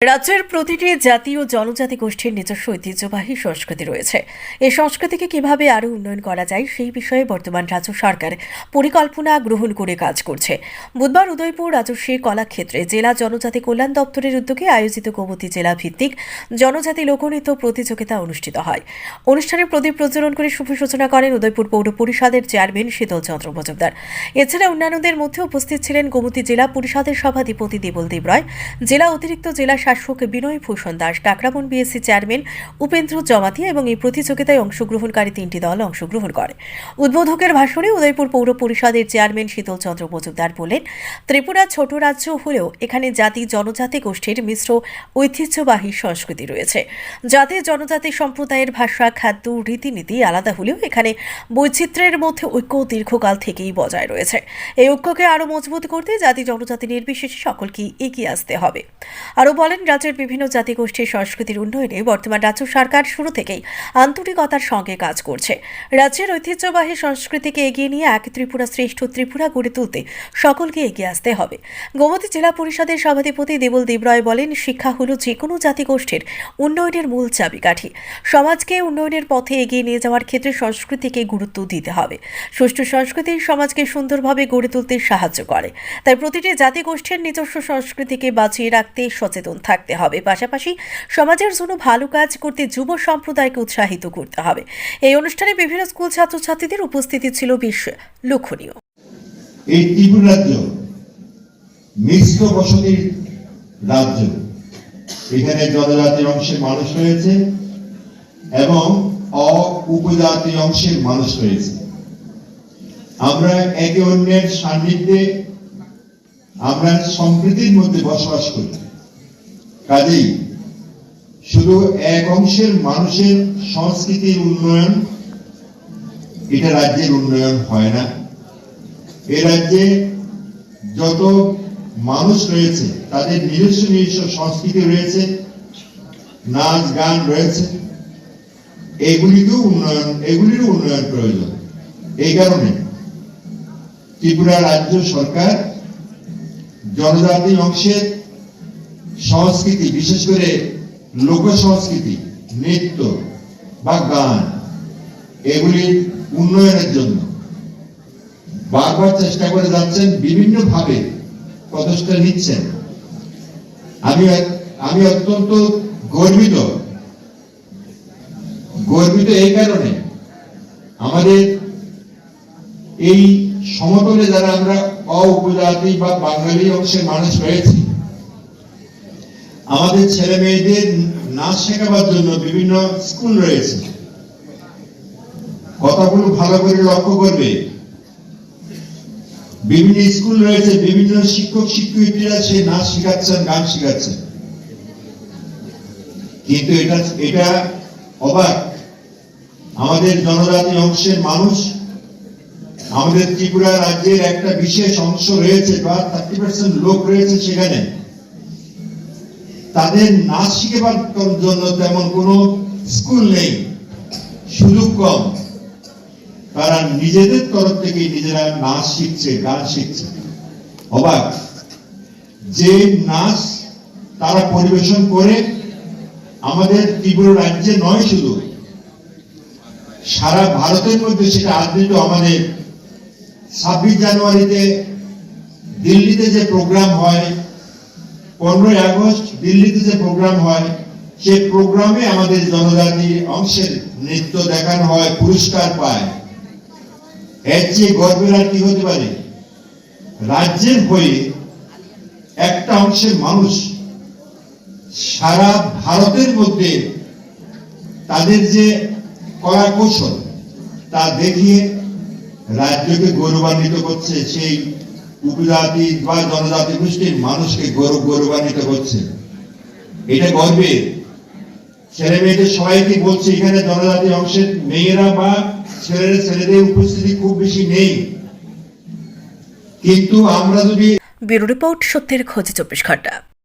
রাজ্যের প্রতিটি জাতি ও জনজাতি গোষ্ঠীর নিজস্ব ঐতিহ্যবাহী সংস্কৃতি রয়েছে। এই সংস্কৃতিকে কীভাবে আরও উন্নয়ন করা যায় সেই বিষয়ে বর্তমান রাজ্য সরকার পরিকল্পনা গ্রহণ করে কাজ করছে। বুধবার উদয়পুর রাজস্বী কলাক্ষেত্রে জেলা জনজাতি কল্যাণ দপ্তরের উদ্যোগে আয়োজিত গোমতী জেলা ভিত্তিক জনজাতি লোকনৃত্য প্রতিযোগিতা অনুষ্ঠিত হয়। অনুষ্ঠানে প্রদীপ প্রজ্বলন করে শুভ সূচনা করেন উদয়পুর পৌর পরিষদের চেয়ারম্যান শীতল চন্দ্র মজুমদার। এছাড়া অন্যান্যদের মধ্যে উপস্থিত ছিলেন গোমতী জেলা পরিষদের সভাধিপতি দেবলদেব রায় জেলা অতিরিক্ত জেলা শাসক বিনয় ভূষণ দাস কাকরাবন বিএসসি চেয়ারম্যান উপেন্দ্র জমাতিয়া এবং এই প্রতিযোগিতায় অংশগ্রহণকারী তিনটি দল অংশগ্রহণ করে। উদ্বোধকের ভাষণে উদয়পুর পৌর পরিষদের চেয়ারম্যান শীতল চন্দ্র মজুমদার বলেন, ত্রিপুরা ছোট রাজ্য হলেও এখানে জাতি জনজাতি গোষ্ঠীর মিশ্র ঐতিহ্যবাহী সংস্কৃতি রয়েছে। জাতি জনজাতি সম্প্রদায়ের ভাষা, খাদ্য, রীতিনীতি আলাদা হলেও এখানে বৈচিত্র্যের মধ্যে ঐক্য দীর্ঘকাল থেকেই বজায় রয়েছে। এই ঐক্যকে আরও মজবুত করতে জাতি জনজাতি নির্বিশেষে সকলকে এগিয়ে আসতে হবে। আরও বলেন রাজ্যের বিভিন্ন জাতিগোষ্ঠীর সংস্কৃতির উন্নয়নে বর্তমান রাজ্য সরকার শুরু থেকেই আন্তরিকতার সঙ্গে কাজ করছে। রাজ্যের ঐতিহ্যবাহী সংস্কৃতিকে এগিয়ে নিয়ে এক ত্রিপুরা শ্রেষ্ঠ ত্রিপুরা গড়ে তুলতে সকলকে এগিয়ে আসতে হবে। গোমতী জেলা পরিষদের সভাধিপতি দেবল দেবরায় বলেন, শিক্ষা হল যে কোনো জাতিগোষ্ঠীর উন্নয়নের মূল চাবিকাঠি। সমাজকে উন্নয়নের পথে এগিয়ে নিয়ে যাওয়ার ক্ষেত্রে সংস্কৃতিকে গুরুত্ব দিতে হবে। সুষ্ঠু সংস্কৃতি সমাজকে সুন্দরভাবে গড়ে তুলতে সাহায্য করে। তাই প্রতিটি জাতিগোষ্ঠীর নিজস্ব সংস্কৃতিকে বাঁচিয়ে রাখতে সচেতন থাকতে হবে। পাশাপাশি সমাজের জন্য ভালো কাজ করতে যুব সম্প্রদায়কে উৎসাহিত করতে হবে। এই অনুষ্ঠানে বিভিন্ন স্কুল ছাত্রছাত্রীদের উপস্থিতি ছিল বেশ লক্ষণীয়। এই ত্রিপুরা রাজ্য মিশ্র বসতির রাজ্য। এখানে জনজাতির অংশের মানুষ রয়েছে এবং উপজাতি অংশের মানুষ রয়েছে। আমরা একে অন্যের সান্নিধ্যে আমরা সম্প্রীতির মধ্যে বসবাস করি। কাজেই শুধু এক অংশের মানুষের সংস্কৃতির উন্নয়ন, এটা রাজ্যের উন্নয়ন হয় না। এ রাজ্যে যত মানুষ রয়েছে, তাদের নিজস্ব নিজস্ব সংস্কৃতি রয়েছে, নাচ, গান রয়েছে। এগুলিকেও উন্নয়ন, এগুলিরও উন্নয়ন প্রয়োজন। এই কারণে ত্রিপুরা রাজ্য সরকার জনজাতি অংশের সংস্কৃতি, বিশেষ করে লোক সংস্কৃতি নৃত্য বা গান এগুলির উন্নয়নের জন্য। বারবার চেষ্টা করে যাচ্ছেন বিভিন্ন ভাবে প্রচেষ্টা নিচ্ছেন। আমি আমি অত্যন্ত গর্বিত গর্বিত এই কারণে আমাদের এই সমতলে যারা আমরা অ উপজাতি বা বাঙালি অংশের মানুষ রয়েছি আমাদের ছেলে মেয়েদের নাচ শেখাবার জন্য বিভিন্ন স্কুল রয়েছে। কথাগুলো ভালো করে লক্ষ্য করবে। বিভিন্ন স্কুল রয়েছে, বিভিন্ন শিক্ষক, শিক্ষয়িত্রীরা সে নাচ শেখাচ্ছেন গান শেখাচ্ছেন কিন্তু এটা এটা অবাক। আমাদের জনজাতি অংশের মানুষ, আমাদের ত্রিপুরা রাজ্যের একটা বিশেষ অংশ রয়েছে, বা থার্টি পার্সেন্ট লোক রয়েছে সেখানে। তাদের নাচ শিখেবার জন্য তেমন কোনো স্কুল নেই, সুযোগ কম। তারা নিজেদের তরফ থেকে নিজেরা নাচ শিখছে, গান শিখছে। অবাক। যে নাচ তারা পরিবেশন করে আমাদের ত্রিপুরা রাজ্যে নয় শুধু, সারা ভারতের মধ্যে সেটা আদৃত আমাদের ছাব্বিশ জানুয়ারিতে দিল্লিতে যে প্রোগ্রাম হয় পনেরোই আগস্ট দিল্লিতে যে প্রোগ্রাম হয় সে প্রোগ্রামে আমাদের জনজাতি অংশের নৃত্য দেখানো হয়, পুরস্কার পায়। এর চেয়ে গর্বের আর কি হতে পারে? রাজ্যের হয়ে একটা অংশের মানুষ সারা ভারতের মধ্যে তাদের যে কলা কৌশল তা দেখিয়ে রাজ্যকে গৌরবান্বিত করছে সেই উপজাতি বা জনজাতি গোষ্ঠীর মানুষকে গৌরব গৌরবান্বিত করছে এটা গর্বের ছেলে মেয়েদের সবাইকে বলছে, এখানে জনজাতি অংশের মেয়েরা বা ছেলের, ছেলেদের উপস্থিতি খুব বেশি নেই। কিন্তু আমরা যদি ব্যুরো রিপোর্ট সত্যের খোঁজে চব্বিশ ঘণ্টা।